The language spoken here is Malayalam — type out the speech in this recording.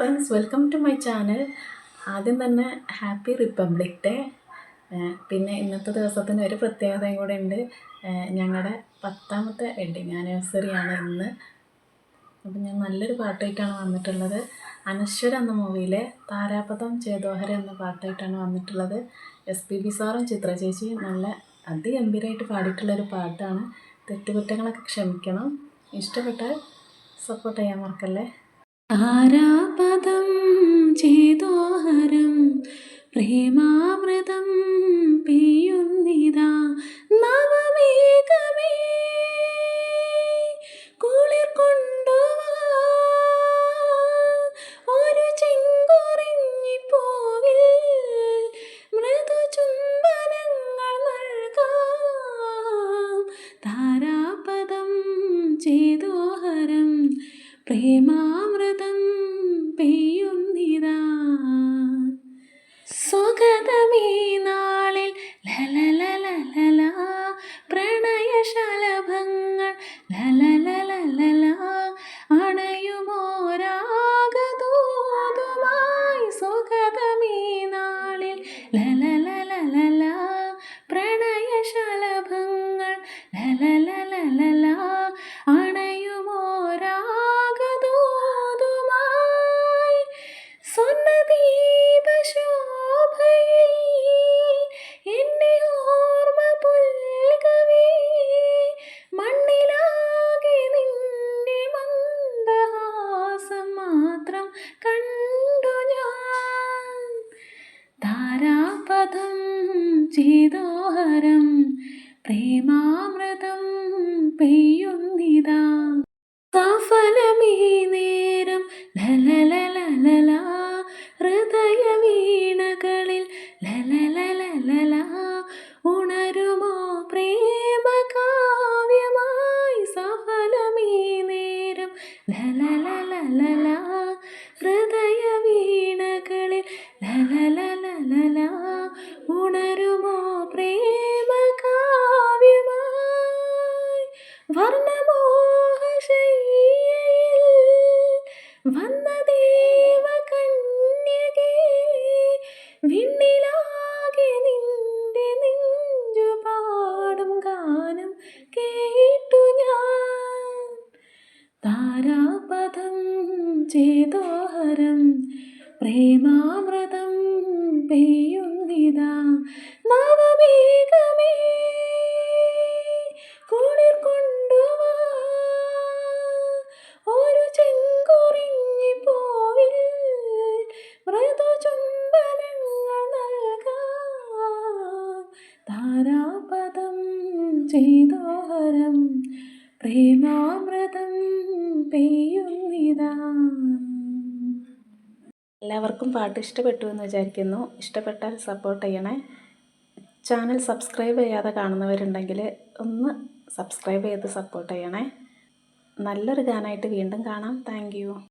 Friends welcome to my channel ആദ്യം തന്നെ ഹാപ്പി റിപ്പബ്ലിക് ഡേ പിന്നെ ഇന്നത്തെ ദിവസത്തിന് ഒരു പ്രത്യേകതയും കൂടെ ഉണ്ട്. ഞങ്ങളുടെ പത്താമത്തെ വെഡിങ് ആനിവേഴ്സറിയാണ് ഇന്ന്. അപ്പം ഞാൻ നല്ലൊരു പാട്ടായിട്ടാണ് വന്നിട്ടുള്ളത്. അനശ്വര എന്ന മൂവിയിലെ താരാപഥം ചേതോഹര എന്ന പാട്ടായിട്ടാണ് വന്നിട്ടുള്ളത്. എസ് പി ബി സാറും ചിത്ര ചേച്ചിയും നല്ല അതിഗംഭീരമായിട്ട് പാടിയിട്ടുള്ളൊരു പാട്ടാണ്. തെറ്റുകുറ്റങ്ങളൊക്കെ ക്ഷമിക്കണം. ഇഷ്ടപ്പെട്ടാൽ സപ്പോർട്ട് ചെയ്യാൻ മറക്കല്ലേ? താരാപദം ചേതോഹരം പ്രേമാമൃതം പെയ്യുന്നിതാ നവമേകമേ കുളിർ കൊണ്ടുവാ ഒരു ചെങ്കുറിഞ്ഞി പൂവിൽ മൃദുചുംബനങ്ങൾ നൽകാം. താരാപദം ചേതോഹരം പ്രേമാമൃതം നാളിൽ ലലലലലല പ്രണയശലഭങ്ങൾ ലലലലലല അണയുമോരാഗതൂതുമായി സ്വർണദീപശോഭയിൽ എന്നെ ഓർമ്മ പുൽകവേ. മണ്ണിലാകെ നിന്റെ മന്ദഹാസം മാത്രം കണ്ടു ചേതോഹരം പ്രേമാമൃതം പെയ്യുന്നിതാ. സഫലമീ നേരം ലലലലല ഹൃദയ വീണകളിൽ ലലലലല ഉണരുമോ പ്രേമ കാവ്യമായി സഫലമീ നേരം ലലലലലല. ചേതോഹരം പ്രേമാമൃതം പെയ്യുന്നിതാ. നവമേഘമേ ചെയ്തോഹരം. പ്രേമാമൃതം പെയ്യുന്നിതാ. എല്ലാവർക്കും പാട്ട് ഇഷ്ടപ്പെട്ടു എന്ന് വിചാരിക്കുന്നു. ഇഷ്ടപ്പെട്ടാൽ സപ്പോർട്ട് ചെയ്യണേ. ചാനൽ സബ്സ്ക്രൈബ് ചെയ്യാതെ കാണുന്നവരുണ്ടെങ്കിൽ ഒന്ന് സബ്സ്ക്രൈബ് ചെയ്ത് സപ്പോർട്ട് ചെയ്യണേ. നല്ലൊരു ഗാനായിട്ട് വീണ്ടും കാണാം. താങ്ക്